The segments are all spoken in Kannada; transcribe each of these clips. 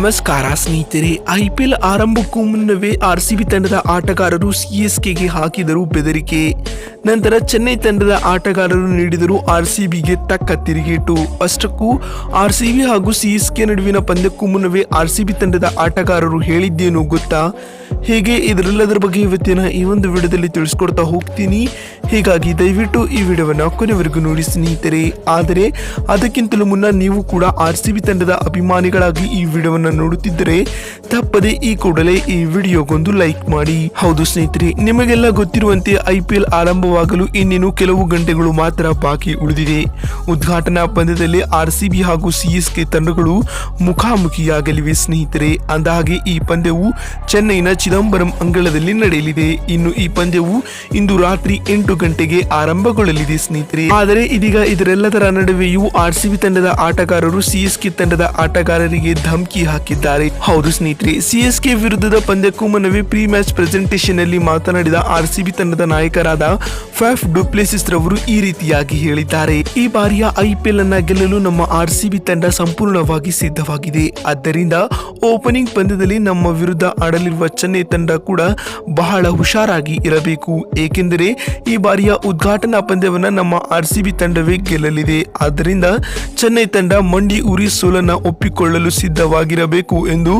ನಮಸ್ಕಾರ ಸ್ನೇಹಿತರೆ, ಐ ಪಿ ಎಲ್ ಆರಂಭಕ್ಕೂ ಮುನ್ನವೇ ಆರ್ ಸಿ ಬಿ ತಂಡದ ಆಟಗಾರರು ಸಿಎಸ್ಕೆಗೆ ಹಾಕಿದರು ಬೆದರಿಕೆ. ನಂತರ ಚೆನ್ನೈ ತಂಡದ ಆಟಗಾರರು ನೀಡಿದರು ಆರ್ ಸಿ ಬಿಗೆ ತಕ್ಕ ತಿರುಗೇಟು. ಅಷ್ಟಕ್ಕೂ ಆರ್ ಸಿ ಬಿ ಹಾಗೂ ಸಿಎಸ್ಕೆ ನಡುವಿನ ಪಂದ್ಯಕ್ಕೂ ಮುನ್ನವೇ ಆರ್ ಸಿ ಬಿ ತಂಡದ ಆಟಗಾರರು ಹೇಳಿದ್ದೇನು ಗೊತ್ತಾ? ಹೇಗೆ ಇದರೆಲ್ಲದರ ಬಗ್ಗೆ ಇವತ್ತಿನ ಈ ಒಂದು ವಿಡಿಯೋದಲ್ಲಿ ತಿಳಿಸ್ಕೊಡ್ತಾ ಹೋಗ್ತೀನಿ. ಹೀಗಾಗಿ ದಯವಿಟ್ಟು ಈ ವಿಡಿಯೋವನ್ನು ಕೊನೆವರೆಗೂ ನೋಡಿ ಸ್ನೇಹಿತರೆ. ಆದರೆ, ಅದಕ್ಕಿಂತಲೂ ಮುನ್ನ ನೀವು ಕೂಡ ಆರ್ ತಂಡದ ಅಭಿಮಾನಿಗಳಾಗಿ ಈ ವಿಡಿಯೋವನ್ನು ನೋಡುತ್ತಿದ್ದರೆ, ತಪ್ಪದೆ ಈ ಕೂಡಲೇ ಈ ವಿಡಿಯೋಗೊಂದು ಲೈಕ್ ಮಾಡಿ. ಹೌದು ಸ್ನೇಹಿತರೆ, ನಿಮಗೆಲ್ಲ ಗೊತ್ತಿರುವಂತೆ ಐ ಆರಂಭವಾಗಲು ಇನ್ನೇನು ಕೆಲವು ಗಂಟೆಗಳು ಮಾತ್ರ ಬಾಕಿ ಉಳಿದಿದೆ. ಉದ್ಘಾಟನಾ ಪಂದ್ಯದಲ್ಲಿ ಆರ್ ಹಾಗೂ ಸಿ ಎಸ್ ಕೆ ತಂಡಗಳು ಮುಖಾಮುಖಿಯಾಗಲಿವೆ ಸ್ನೇಹಿತರೆ. ಅಂದಹಾಗೆ ಈ ಪಂದ್ಯವು ಚೆನ್ನೈನ ಚಿದಂಬರಂ ಅಂಗಳದಲ್ಲಿ ನಡೆಯಲಿದೆ. ಇನ್ನು ಈ ಪಂದ್ಯವು ಇಂದು ರಾತ್ರಿ ಎಂಟು ಗಂಟೆಗೆ ಆರಂಭಗೊಳ್ಳಲಿದೆ ಸ್ನೇಹಿತರೆ. ಆದರೆ ಇದೀಗ ಇದರೆಲ್ಲದರ ನಡುವೆಯೂ ಆರ್ ಸಿಬಿ ತಂಡದ ಆಟಗಾರರು ಸಿಎಸ್ ಕೆ ತಂಡದ ಆಟಗಾರರಿಗೆ ಧಮಕಿ ಹಾಕಿದ್ದಾರೆ. ಹೌದು ಸ್ನೇಹಿತರೆ ಸಿಎಸ್ಕೆ ವಿರುದ್ಧದ ಪಂದ್ಯಕ್ಕೂ ಮುನ್ನವೇ ಪ್ರೀ ಮ್ಯಾಚ್ ಪ್ರೆಸೆಂಟೇಷನ್ ಅಲ್ಲಿ ಮಾತನಾಡಿದ ಆರ್ ಸಿಬಿ ತಂಡದ ನಾಯಕರಾದ ಫ್ಯಾಫ್ ಡುಪ್ಲೆಸಿಸ್ ರವರು ಈ ರೀತಿಯಾಗಿ ಹೇಳಿದ್ದಾರೆ. ಈ ಬಾರಿಯ ಐಪಿಎಲ್ ಅನ್ನ ಗೆಲ್ಲಲು ನಮ್ಮ ಆರ್ ಸಿಬಿ ತಂಡ ಸಂಪೂರ್ಣವಾಗಿ ಸಿದ್ಧವಾಗಿದೆ. ಆದ್ದರಿಂದ ಓಪನಿಂಗ್ ಪಂದ್ಯದಲ್ಲಿ ನಮ್ಮ ವಿರುದ್ಧ ಆಡಲಿರುವ ಚೆನ್ನೈ ತಂಡ ಕೂಡ ಬಹಳ ಹುಷಾರಾಗಿ ಇರಬೇಕು. ಏಕೆಂದರೆ ಈ ಬಾರಿಯ ಉದ್ಘಾಟನಾ ಪಂದ್ಯವನ್ನು ನಮ್ಮ ಆರ್ ಸಿ ಬಿ ತಂಡವೇ ಗೆಲ್ಲಲಿದೆ. ಆದ್ದರಿಂದ ಚೆನ್ನೈ ತಂಡ ಮಂಡಿ ಉರಿ ಸೋಲನ್ನು ಒಪ್ಪಿಕೊಳ್ಳಲು ಸಿದ್ಧವಾಗಿರಬೇಕು ಎಂದು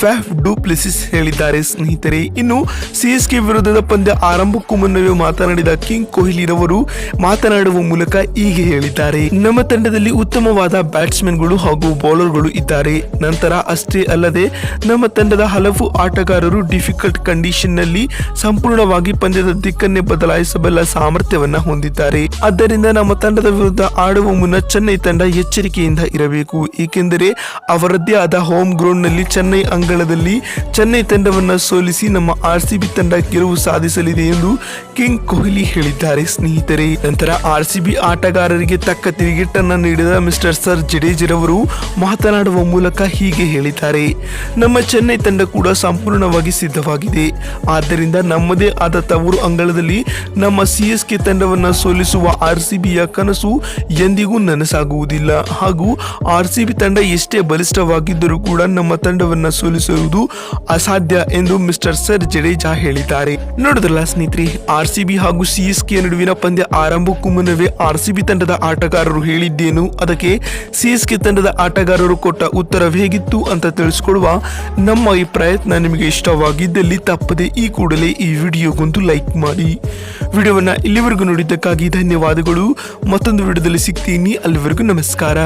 ಫ್ಯಾಫ್ ಡುಪ್ಲೆಸಿಸ್ ಹೇಳಿದ್ದಾರೆ ಸ್ನೇಹಿತರೆ. ಇನ್ನು ಸಿಎಸ್ಕೆ ವಿರುದ್ಧದ ಪಂದ್ಯ ಆರಂಭಕ್ಕೂ ಮುನ್ನವೇ ಮಾತನಾಡಿದ ಕಿಂಗ್ ಕೊಹ್ಲಿ ರವರು ಮಾತನಾಡುವ ಮೂಲಕ ಹೀಗೆ ಹೇಳಿದ್ದಾರೆ. ನಮ್ಮ ತಂಡದಲ್ಲಿ ಉತ್ತಮವಾದ ಬ್ಯಾಟ್ಸ್ಮನ್ಗಳು ಹಾಗೂ ಬೌಲರ್ಗಳು ಇದ್ದಾರೆ. ನಂತರ ಅಷ್ಟೇ ಅಲ್ಲದೆ ನಮ್ಮ ತಂಡದ ಹಲವು ಆಟಗಾರರು ಡಿಫಿಕಲ್ಟ್ ಕಂಡೀಷನ್ನಲ್ಲಿ ಸಂಪೂರ್ಣವಾಗಿ ಪಂದ್ಯದ ದಿಕ್ಕನ್ನೇ ಬದಲಾಯಿಸಬಲ್ಲ ಸಾಮರ್ಥ್ಯವನ್ನ ಹೊಂದಿದ್ದಾರೆ. ಆದ್ದರಿಂದ ನಮ್ಮ ತಂಡದ ವಿರುದ್ಧ ಆಡುವ ಮುನ್ನ ಚೆನ್ನೈ ತಂಡ ಎಚ್ಚರಿಕೆಯಿಂದ ಇರಬೇಕು. ಏಕೆಂದರೆ ಅವರದ್ದೇ ಆದ ಹೋಮ್ ಗ್ರೌಂಡ್ನಲ್ಲಿ ಚೆನ್ನೈ ಅಂಗಳದಲ್ಲಿ ಚೆನ್ನೈ ತಂಡವನ್ನ ಸೋಲಿಸಿ ನಮ್ಮ ಆರ್ ಸಿಬಿ ತಂಡ ಗೆಲುವು ಸಾಧಿಸಲಿದೆ ಎಂದು ಕಿಂಗ್ ಕೊಹ್ಲಿ ಹೇಳಿದ್ದಾರೆ. ಸ್ನೇಹಿತರೆ, ನಂತರ ಆರ್ ಸಿಬಿ ಆಟಗಾರರಿಗೆ ತಕ್ಕ ತಿರುಗಿಟ್ಟನ್ನ ನೀಡಿದ ಮಿಸ್ಟರ್ ಸರ್ ಜಡೇಜರವರು ಮಾತನಾಡುವ ಮೂಲಕ ಹೀಗೆ ಹೇಳಿದ್ದಾರೆ. ನಮ್ಮ ಚೆನ್ನೈ ತಂಡ ಕೂಡ ಸಂಪೂರ್ಣವಾಗಿ ಸಿದ್ಧವಾಗಿದೆ ಆದ್ದರಿಂದ ನಮ್ಮದೇ ಆದ ತವರು ಅಂಗಳದಲ್ಲಿ ನಮ್ಮ ಸಿಎಸ್ಕೆ ತಂಡವನ್ನು ಸೋಲಿಸುವ ಆರ್ ಸಿಬಿಯ ಕನಸು ಎಂದಿಗೂ ನನಸಾಗುವುದಿಲ್ಲ. ಹಾಗೂ ಆರ್ ಸಿಬಿ ತಂಡ ಎಷ್ಟೇ ಬಲಿಷ್ಠವಾಗಿದ್ದರೂ ಕೂಡ ನಮ್ಮ ತಂಡವನ್ನು ಸೋಲಿಸುವುದು ಅಸಾಧ್ಯ ಎಂದು ಮಿಸ್ಟರ್ ಸರ್ ಜಡೇಜಾ ಹೇಳಿದ್ದಾರೆ. ನೋಡಿದ್ರಲ್ಲ ಸ್ನೇಹಿತರೆ, ಆರ್ ಸಿಬಿ ಹಾಗೂ ಸಿಎಸ್ಕೆ ನಡುವಿನ ಪಂದ್ಯ ಆರಂಭಕ್ಕೂ ಮುನ್ನವೇ ಆರ್ ಸಿಬಿ ತಂಡದ ಆಟಗಾರರು ಹೇಳಿದ್ದೇನು? ಅದಕ್ಕೆ ಸಿಎಸ್ಕೆ ತಂಡದ ಆಟಗಾರರು ಕೊಟ್ಟ ಉತ್ತರ ಹೇಗಿತ್ತು ಅಂತ ತಿಳಿಸ್ಕೊಡುವ ನಮ್ಮ ಈ ಪ್ರಯತ್ನ ನಿಮಗೆ ಇಷ್ಟವಾಗಿದ್ದಲ್ಲಿ ತಪ್ಪದೆ ಈ ಕೂಡಲೇ ಈ ವಿಡಿಯೋಗೊಂದು ಲೈಕ್ ಮಾಡಿ. ವಿಡಿಯೋವನ್ನು ಇಲ್ಲಿವರೆಗೂ ನೋಡಿದ್ದಕ್ಕಾಗಿ ಧನ್ಯವಾದಗಳು. ಮತ್ತೊಂದು ವಿಡಿಯೋದಲ್ಲಿ ಸಿಗ್ತೀನಿ. ಅಲ್ಲಿವರೆಗೂ ನಮಸ್ಕಾರ.